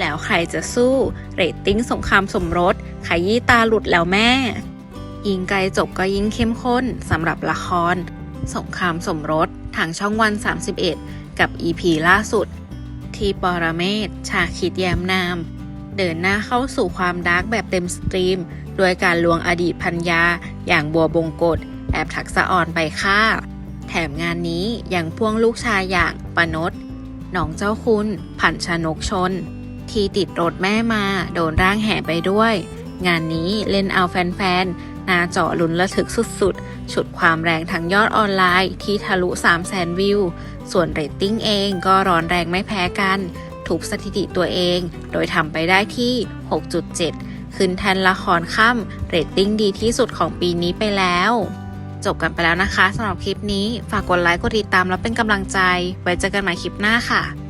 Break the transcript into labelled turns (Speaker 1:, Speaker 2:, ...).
Speaker 1: แล้วใครจะสู้ เรตติ้งสงครามสมรสขยี้ตาหลุดแล้วแม่ ยิงไกลจบก็ยิ่งเข้มข้นสำหรับละคร สงครามสมรสทางช่องวัน 31 กับ EP ล่าสุด ที่ปรเมศชาคิดแย้มนาม เดินหน้าเข้าสู่ความดาร์กแบบเต็มสตรีม โดยการลวงอดีตพันยา อย่างบัวบงกฎแอบถักสะอ่อนไปฆ่า แถมงานนี้ยังพ่วงลูกชายอย่างปนดน้องเจ้าคุณผันชนกชน ที่ติดรถแม่มา โดนร่างแห่ไปด้วย งานนี้เล่นเอาแฟนๆหนาเจาะลุ้นระทึกสุดๆ ฉุดความแรงทั้งยอดออนไลน์ที่ทะลุ 3 0 0 0 0 0 วิว ส่วนเรตติ้งเองก็ร้อนแรงไม่แพ้กันทุบสถิติตัวเอง โดยทำไปได้ที่ 6.7 ขึ้นแทนละครค่ำเรตติ้งดีที่สุดของปีนี้ไปแล้ว จบกันไปแล้วนะคะสำหรับคลิปนี้ ฝากกดไลค์กดติดตามแล้วเป็นกำลังใจ ไว้เจอกันใหม่คลิปหน้าค่ะ